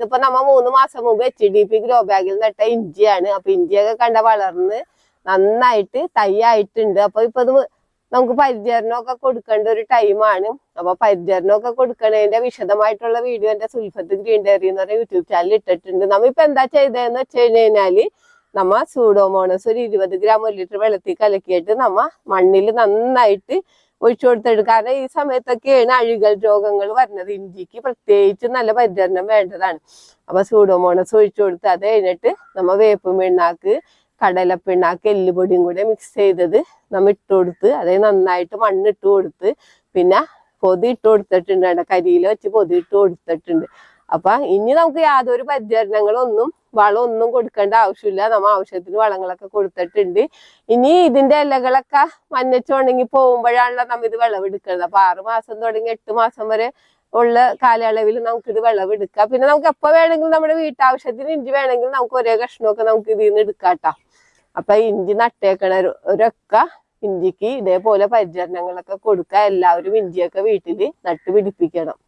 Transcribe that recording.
ഇതിപ്പോ നമ്മ മൂന്ന് മാസം മുമ്പ് എച്ച് ഡി പി ഗ്രോ ബാഗിൽ നട്ട ഇഞ്ചിയാണ്. അപ്പൊ ഇഞ്ചിയൊക്കെ കണ്ട വളർന്ന് നന്നായിട്ട് തൈയായിട്ടുണ്ട് അപ്പൊ ഇപ്പൊ നമുക്ക് പരിചരണമൊക്കെ കൊടുക്കേണ്ട ഒരു ടൈമാണ് അപ്പൊ പരിചരണമൊക്കെ കൊടുക്കണതിന്റെ വിശദമായിട്ടുള്ള വീഡിയോ എന്റെ സുൽഫത്ത് ഗ്രീൻ ഡയറി എന്ന് പറഞ്ഞ യൂട്യൂബ് ചാനൽ ഇട്ടിട്ടുണ്ട്. നമ്മ ഇപ്പൊ എന്താ ചെയ്തതെന്ന് വെച്ച് കഴിഞ്ഞ് കഴിഞ്ഞാൽ നമ്മ സൂഡോമോണസ് ഒരു ഇരുപത് ഗ്രാം ഒരു ലിറ്റർ വെള്ളത്തിൽ കലക്കിയിട്ട് നമ്മ മണ്ണിൽ നന്നായിട്ട് ഒഴിച്ചു കൊടുത്തിട്ട് ഈ സമയത്തൊക്കെയാണ് അഴുകൽ രോഗങ്ങൾ വരുന്നത്. ഇഞ്ചിക്ക് പ്രത്യേകിച്ച് നല്ല പരിചരണം വേണ്ടതാണ്. അപ്പൊ സൂഡോമോണസ് ഒഴിച്ചു കൊടുത്ത് അത് കഴിഞ്ഞിട്ട് നമ്മ വേപ്പ് പിണ്ണാക്ക് കടലപ്പിണ്ണാക്ക് എല്ലുപൊടിയും കൂടെ മിക്സ് ചെയ്തത് നമ്മ ഇട്ട് കൊടുത്ത് അതേ നന്നായിട്ട് മണ്ണിട്ട് കൊടുത്ത് പിന്നെ പൊതി ഇട്ട് കൊടുത്തിട്ടുണ്ട് കരിയിൽ വെച്ച് പൊതി ഇട്ട് കൊടുത്തിട്ടുണ്ട് അപ്പൊ ഇനി നമുക്ക് യാതൊരു പരിചരണങ്ങളും ഒന്നും വളം ഒന്നും കൊടുക്കേണ്ട ആവശ്യമില്ല. നമ്മ ആവശ്യത്തിന് വളങ്ങളൊക്കെ കൊടുത്തിട്ടുണ്ട്. ഇനി ഇതിന്റെ ഇലകളൊക്കെ മഞ്ഞച്ചുണ്ടെങ്കിൽ പോകുമ്പോഴാണല്ലോ നമ്മ ഇത് വിളവെടുക്കുന്നത്. അപ്പൊ ആറു മാസം തുടങ്ങി എട്ട് മാസം വരെ ഉള്ള കാലയളവിൽ നമുക്ക് ഇത് വിളവെടുക്കാം. പിന്നെ നമുക്ക് എപ്പൊ വേണമെങ്കിലും നമ്മുടെ വീട്ടാവശ്യത്തിന് ഇഞ്ചി വേണമെങ്കിൽ നമുക്ക് ഒരേ കഷ്ണമൊക്കെ നമുക്ക് ഇതിൽ നിന്ന് എടുക്കാട്ടോ അപ്പൊ ഇഞ്ചി നട്ടേക്കണ ഒരൊക്കെ ഇഞ്ചിക്ക് ഇതേപോലെ പരിചരണങ്ങളൊക്കെ കൊടുക്കുക. എല്ലാവരും ഇഞ്ചിയൊക്കെ വീട്ടിൽ നട്ടുപിടിപ്പിക്കണം.